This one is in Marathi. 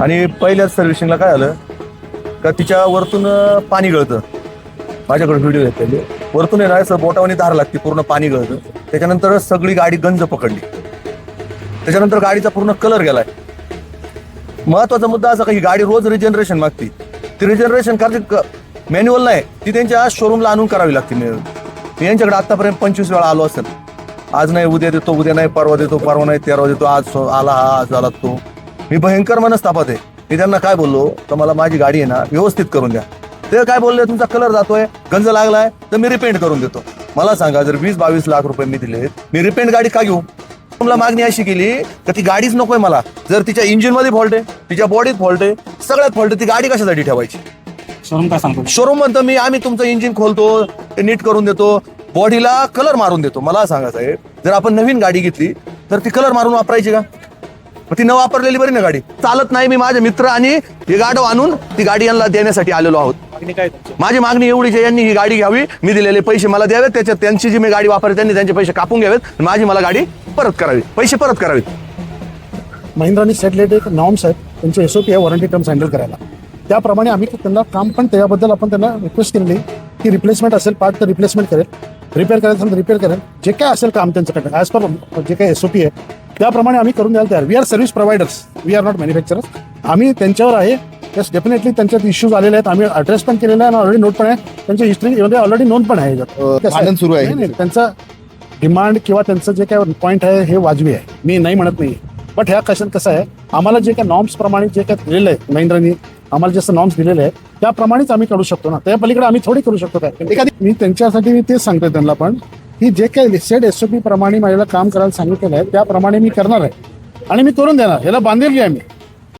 आणि पहिल्याच सर्व्हिसिंगला काय झालं का तिच्या वरतून पाणी गळतं. माझ्याकडे व्हिडिओ आहेत त्याचे. वरतून येणार असं बोटावानी धार लागते पूर्ण पाणी गळतं. त्याच्यानंतर सगळी गाडी गंज पकडली. त्याच्यानंतर गाडीचा पूर्ण कलर गेलाय. महत्त्वाचा मुद्दा असा का ही गाडी रोज रिजनरेशन मागते. ती रिजनरेशन करायची मॅन्युअल नाही. ती त्यांच्या शोरूमला आणून करावी लागते मी यांच्याकडे आतापर्यंत पंचवीस वेळा आलो असेल. आज नाही उद्या देतो उद्या नाही परवा देतो परवा नाही तेरा देतो आज सो- आला हा आज आला तो. मी भयंकर मनस्तापात आहे. मी त्यांना काय बोललो तर मला माझी गाडी आहे ना व्यवस्थित करून द्या. ते काय बोलले तुमचा कलर जातोय गंज लागलाय तर मी रिपेंट करून देतो. मला सांगा जर वीस बावीस लाख रुपये मी दिले मी रिपेंट गाडी का घेऊ? मला मागणी अशी केली का ती गाडीच नकोय मला. जर तिच्या इंजिनमध्ये फॉल्ट आहे तिच्या बॉडीत फॉल्ट आहे सगळ्यात फॉल्ट आहे ती गाडी कशासाठी ठेवायची? शोरूम काय सांगतो? शोरूम म्हणतो मी आम्ही तुमचं इंजिन खोलतो ते नीट करून देतो बॉडीला कलर मारून देतो. मला सांगा साहेब जर आपण नवीन गाडी घेतली तर ती कलर मारून वापरायची का? मग ती न वापरलेली बरी ना गाडी. चालत नाही मी माझे मित्र आणि हे गाडव आणून ती गाडी यांना देण्यासाठी आलेलो आहोत. मागणी काय तुमची? माझी मागणी एवढीच आहे यांनी ही गाडी घ्यावी मी दिलेले पैसे मला द्यावेत त्याच्यात त्यांची जी मी गाडी वापरते त्यांनी त्यांचे पैसे कापून घ्यावेत आणि माझी मला गाडी परत करावी. पैसे परत करावेत महिंद्रानी सेटलेट एक नॉर्म्स आहेत त्यांचे एस ओ पी आहे वॉरंटी टर्म्स हँडल करायला. त्याप्रमाणे आम्ही त्यांना काम पण त्याबद्दल आपण त्यांना रिक्वेस्ट केलेली की रिप्लेसमेंट असेल पार्ट तर रिप्लेसमेंट करेल. रिपेअर करायचं असेल तर रिपेअर करेल. जे काय असेल काम त्यांच्याकडे ॲज पर जे काही एस ओ पी आहे त्याप्रमाणे आम्ही करून द्यायला तयार. We are service providers we are not manufacturers आम्ही त्यांच्यावर आहे. यस डेफिनेटली त्यांच्यात इश्यूज आलेले आहेत. आम्ही अड्रेस पण केलेला आहे आणि ऑलरेडी नोट पण आहे. त्यांची हिस्ट्री म्हणजे ऑलरेडी नोंद पण आहे. सुरू आहे. त्यांचा डिमांड किंवा त्यांचं जे काय पॉईंट आहे हे वाजवी आहे. मी नाही म्हणत नाही बट ह्या कशात कसं आहे? आम्हाला जे काय नॉर्म्स प्रमाणे जे काय दिलेलं आहे महिंद्रानी आम्हाला जसं नॉर्म्स दिलेले आहे त्याप्रमाणेच आम्ही करू शकतो ना. त्या पलीकडे आम्ही थोडी करू शकतो काय? एखादी मी त्यांच्यासाठी मी तेच सांगतोय त्यांना पण. ही जे काही लिस्टेड एस प्रमाणे मला काम करायला सांगितलेलं आहे त्याप्रमाणे मी करणार आहे. आणि मी करून देणार. याला बांधील आहे मी